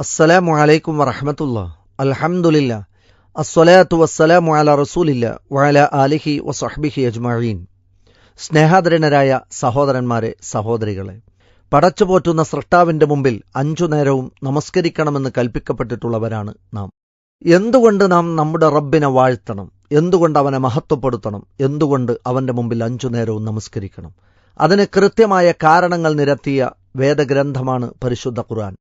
അസ്സലാമു അലൈക്കും വറഹമത്തുള്ള. അലഹമുല്ല അസ്വലാത്തു വസ്സലാമു അല റസൂലില്ല വഅല ആലിഹി വസഹ്ബിഹി അജ്മഈൻ. സ്നേഹാദരനരായ സഹോദരന്മാരെ സഹോദരികളെ പടച്ചുപോറ്റുന്ന സൃഷ്ടാവിന്റെ മുമ്പിൽ അഞ്ചു നേരവും നമസ്കരിക്കണമെന്ന് കൽപ്പിക്കപ്പെട്ടിട്ടുള്ളവരാണ് നാം. എന്തുകൊണ്ട് നാം നമ്മുടെ റബ്ബിനെ വാഴ്ത്തണം? എന്തുകൊണ്ട് അവനെ മഹത്വപ്പെടുത്തണം? എന്തുകൊണ്ട് അവന്റെ മുമ്പിൽ അഞ്ചു നേരവും നമസ്കരിക്കണം? അതിന് കൃത്യമായ കാരണങ്ങൾ നിരത്തിയ വേദഗ്രന്ഥമാണ് പരിശുദ്ധ ഖുർആൻ.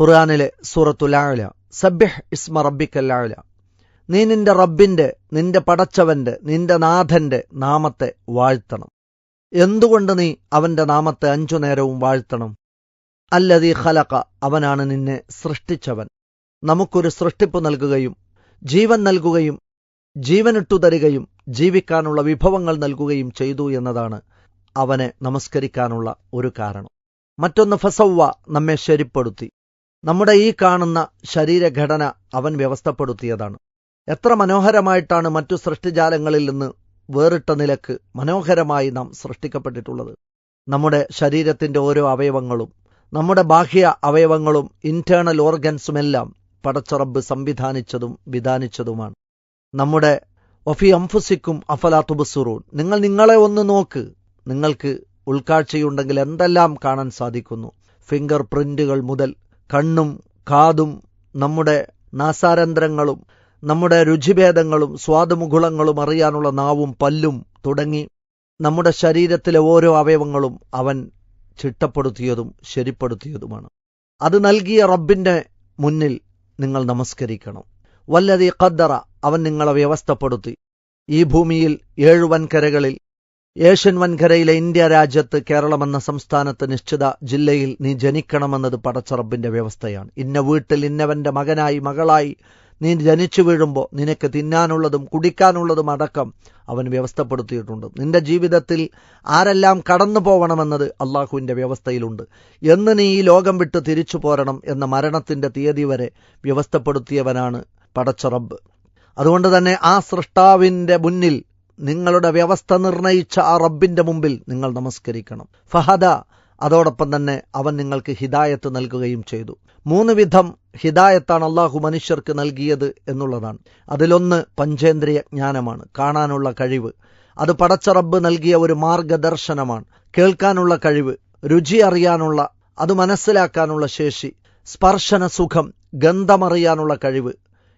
ഖുർആനിലെ സൂറത്തുലാല സബ്യഹ് ഇസ്മ റബ്ബിക്കല്ലാല നീ നിന്റെ റബ്ബിന്റെ നിന്റെ പടച്ചവന്റെ നിന്റെ നാഥന്റെ നാമത്തെ വാഴ്ത്തണം. എന്തുകൊണ്ട് നീ അവന്റെ നാമത്തെ അഞ്ചു നേരവും വാഴ്ത്തണം? അല്ലതീ ഖലക അവനാണ് നിന്നെ സൃഷ്ടിച്ചവൻ. നമുക്കൊരു സൃഷ്ടിപ്പ് നൽകുകയും ജീവൻ നൽകുകയും ജീവനിട്ടു തരികയും ജീവിക്കാനുള്ള വിഭവങ്ങൾ നൽകുകയും ചെയ്തു എന്നതാണ് അവനെ നമസ്കരിക്കാനുള്ള ഒരു കാരണം. മറ്റൊന്ന് ഫസവ്വ നമ്മെ ശരിപ്പെടുത്തി. നമ്മുടെ ഈ കാണുന്ന ശരീരഘടന അവൻ വ്യവസ്ഥപ്പെടുത്തിയതാണ്. എത്ര മനോഹരമായിട്ടാണ് മറ്റു സൃഷ്ടിജാലങ്ങളിൽ നിന്ന് വേറിട്ട നിലയ്ക്ക് മനോഹരമായി നാം സൃഷ്ടിക്കപ്പെട്ടിട്ടുള്ളത്. നമ്മുടെ ശരീരത്തിന്റെ ഓരോ അവയവങ്ങളും നമ്മുടെ ബാഹ്യ അവയവങ്ങളും ഇന്റേണൽ ഓർഗൻസുമെല്ലാം പടച്ചറബ് സംവിധാനിച്ചതും വിധാനിച്ചതുമാണ്. നമ്മുടെ ഒഫി അംഫുസിക്കും അഫലാത്തുബുസുറൂൻ നിങ്ങൾ നിങ്ങളെ ഒന്ന് നോക്ക്. നിങ്ങൾക്ക് ഉൾക്കാഴ്ചയുണ്ടെങ്കിൽ എന്തെല്ലാം കാണാൻ സാധിക്കുന്നു? ഫിംഗർ പ്രിന്റുകൾ മുതൽ കണ്ണും കാതും നമ്മുടെ നാസാരന്ധ്രങ്ങളും നമ്മുടെ രുചിഭേദങ്ങളും സ്വാദുമുകുളങ്ങളും അറിയാനുള്ള നാവും പല്ലും തുടങ്ങി നമ്മുടെ ശരീരത്തിലെ ഓരോ അവയവങ്ങളും അവൻ ചിട്ടപ്പെടുത്തിയതും ശരിപ്പെടുത്തിയതുമാണ്. അത് നൽകിയ റബ്ബിന്റെ മുന്നിൽ നിങ്ങൾ നമസ്കരിക്കണം. വല്ലതി ഖദ്ദറ അവൻ നിങ്ങളെ വ്യവസ്ഥപ്പെടുത്തി. ഈ ഭൂമിയിൽ ഏഴു വൻകരകളിൽ ഏഷ്യൻ വൻകരയിലെ ഇന്ത്യ രാജ്യത്ത് കേരളമെന്ന സംസ്ഥാനത്ത് നിശ്ചിത ജില്ലയിൽ നീ ജനിക്കണമെന്നത് പടച്ചറബിന്റെ വ്യവസ്ഥയാണ്. ഇന്ന വീട്ടിൽ ഇന്നവന്റെ മകനായി മകളായി നീ ജനിച്ചു വീഴുമ്പോൾ നിനക്ക് തിന്നാനുള്ളതും കുടിക്കാനുള്ളതും അടക്കം അവൻ വ്യവസ്ഥപ്പെടുത്തിയിട്ടുണ്ട്. നിന്റെ ജീവിതത്തിൽ ആരെല്ലാം കടന്നു പോകണമെന്നത് അള്ളാഹുവിന്റെ വ്യവസ്ഥയിലുണ്ട്. എന്ന് നീ ഈ ലോകം വിട്ട് തിരിച്ചു പോരണം എന്ന മരണത്തിന്റെ തീയതി വരെ വ്യവസ്ഥപ്പെടുത്തിയവനാണ് പടച്ചറബ്. അതുകൊണ്ട് തന്നെ ആ സൃഷ്ടാവിന്റെ മുന്നിൽ നിങ്ങളുടെ വ്യവസ്ഥ നിർണയിച്ച ആ റബ്ബിന്റെ മുമ്പിൽ നിങ്ങൾ നമസ്കരിക്കണം. ഫഹദ അതോടൊപ്പം തന്നെ അവൻ നിങ്ങൾക്ക് ഹിദായത്ത് നൽകുകയും ചെയ്തു. മൂന്ന് വിധം ഹിദായത്താണ് അള്ളാഹു മനുഷ്യർക്ക് നൽകിയത് എന്നുള്ളതാണ്. അതിലൊന്ന് പഞ്ചേന്ദ്രിയ ജ്ഞാനമാണ് കാണാനുള്ള കഴിവ്. അത് പടച്ച റബ്ബ് നൽകിയ ഒരു മാർഗദർശനമാണ്. കേൾക്കാനുള്ള കഴിവ് രുചി അറിയാനുള്ള അത് മനസ്സിലാക്കാനുള്ള ശേഷി സ്പർശന സുഖം ഗന്ധമറിയാനുള്ള കഴിവ്.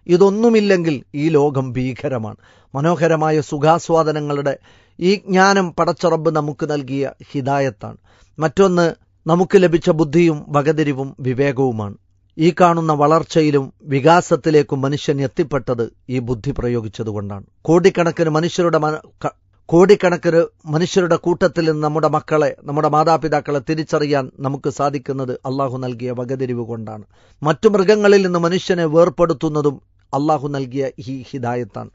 ഇതൊന്നുമില്ലെങ്കിൽ ഈ ലോകം ഭീകരമാണ്. മനോഹരമായ സുഖാസ്വാദനങ്ങളുടെ ഈ ജ്ഞാനം പടച്ചറബ് നമുക്ക് നൽകിയ ഹിദായത്താണ്. മറ്റൊന്ന് നമുക്ക് ലഭിച്ച ബുദ്ധിയും വകതിരിവും വിവേകവുമാണ്. ഈ കാണുന്ന വളർച്ചയിലും വികാസത്തിലേക്കും മനുഷ്യൻ എത്തിപ്പെട്ടത് ഈ ബുദ്ധി പ്രയോഗിച്ചതുകൊണ്ടാണ്. കോടിക്കണക്കിന് മനുഷ്യരുടെ കോടിക്കണക്കിന് മനുഷ്യരുടെ കൂട്ടത്തിൽ നിന്ന് നമ്മുടെ മക്കളെ നമ്മുടെ മാതാപിതാക്കളെ തിരിച്ചറിയാൻ നമുക്ക് സാധിക്കുന്നത് അള്ളാഹു നൽകിയ വകതിരിവ് കൊണ്ടാണ്. മറ്റു മൃഗങ്ങളിൽ നിന്ന് മനുഷ്യനെ വേർപ്പെടുത്തുന്നതും അള്ളാഹു നൽകിയ ഈ ഹിദായത്താണ്.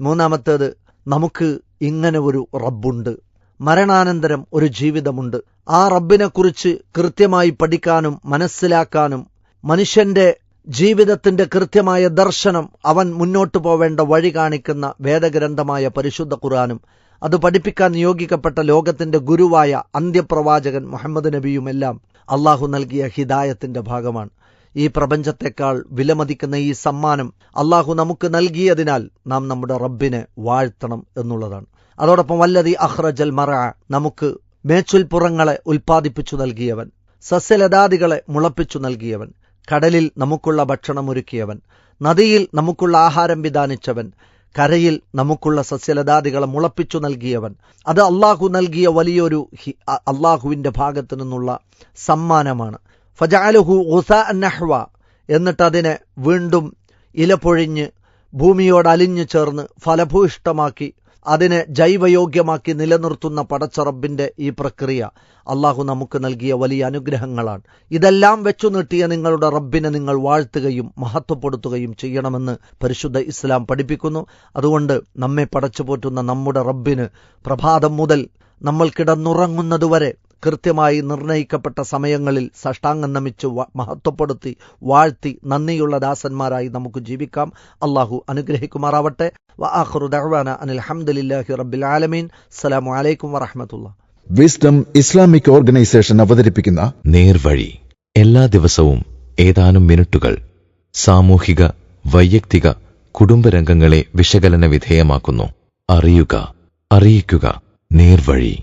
മൂന്നാമത്തേത് നമുക്ക് ഇങ്ങനെ ഒരു റബ്ബുണ്ട്. മരണാനന്തരം ഒരു ജീവിതമുണ്ട്. ആ റബ്ബിനെക്കുറിച്ച് കൃത്യമായി പഠിക്കാനും മനസ്സിലാക്കാനും മനുഷ്യന്റെ ജീവിതത്തിന്റെ കൃത്യമായ ദർശനം അവൻ മുന്നോട്ടു പോവേണ്ട വഴി കാണിക്കുന്ന വേദഗ്രന്ഥമായ പരിശുദ്ധ ഖുറാനും അത് പഠിപ്പിക്കാൻ നിയോഗിക്കപ്പെട്ട ലോകത്തിന്റെ ഗുരുവായ അന്ത്യപ്രവാചകൻ മുഹമ്മദ് നബിയുമെല്ലാം അള്ളാഹു നൽകിയ ഹിദായത്തിന്റെ ഭാഗമാണ്. ഈ പ്രപഞ്ചത്തെക്കാൾ വിലമതിക്കുന്ന ഈ സമ്മാനം അള്ളാഹു നമുക്ക് നൽകിയതിനാൽ നാം നമ്മുടെ റബ്ബിനെ വാഴ്ത്തണം എന്നുള്ളതാണ്. അതോടൊപ്പം വല്ലതി അഹ്റജൽ മറ നമുക്ക് മേച്ചുൽപ്പുറങ്ങളെ ഉൽപ്പാദിപ്പിച്ചു നൽകിയവൻ സസ്യലതാദികളെ മുളപ്പിച്ചു നൽകിയവൻ കടലിൽ നമുക്കുള്ള ഭക്ഷണം ഒരുക്കിയവൻ നദിയിൽ നമുക്കുള്ള ആഹാരം വിധാനിച്ചവൻ കരയിൽ നമുക്കുള്ള സസ്യലതാദികളെ മുളപ്പിച്ചു നൽകിയവൻ. അത് അള്ളാഹു നൽകിയ വലിയൊരു അള്ളാഹുവിന്റെ ഭാഗത്തു നിന്നുള്ള സമ്മാനമാണ്. ഫജാലുഹു ഉസ നഹ്വ എന്നിട്ട് അതിനെ വീണ്ടും ഇല പൊഴിഞ്ഞ് ഭൂമിയോട് അലിഞ്ഞു ചേർന്ന് ഫലഭൂയിഷ്ടമാക്കി അതിനെ ജൈവയോഗ്യമാക്കി നിലനിർത്തുന്ന പടച്ചറബിന്റെ ഈ പ്രക്രിയ അള്ളാഹു നമുക്ക് നൽകിയ വലിയ അനുഗ്രഹങ്ങളാണ്. ഇതെല്ലാം വെച്ചു നീട്ടിയ നിങ്ങളുടെ റബ്ബിനെ നിങ്ങൾ വാഴ്ത്തുകയും മഹത്വപ്പെടുത്തുകയും ചെയ്യണമെന്ന് പരിശുദ്ധ ഇസ്ലാം പഠിപ്പിക്കുന്നു. അതുകൊണ്ട് നമ്മെ പടച്ചു പോറ്റുന്ന നമ്മുടെ റബ്ബിന് പ്രഭാതം മുതൽ നമ്മൾ കിടന്നുറങ്ങുന്നതുവരെ കൃത്യമായി നിർണയിക്കപ്പെട്ട സമയങ്ങളിൽ സഷ്ടാംഗം നമിച്ച് മഹത്വപ്പെടുത്തി വാഴ്ത്തി നന്ദിയുള്ള ദാസന്മാരായി നമുക്ക് ജീവിക്കാം. അള്ളാഹു അനുഗ്രഹിക്കുമാറാവട്ടെ. അനിൽ ഹംദുലില്ലാഹി റബ്ബിൽ ആലമീൻ. അലൈക്കും വിസ്ഡം ഇസ്ലാമിക് ഓർഗനൈസേഷൻ അവതരിപ്പിക്കുന്ന നേർവഴി. എല്ലാ ദിവസവും ഏതാനും മിനിറ്റുകൾ സാമൂഹിക വൈയക്തിക കുടുംബരംഗങ്ങളെ വിശകലന വിധേയമാക്കുന്നു. അറിയുക അറിയിക്കുക. നേർവഴി.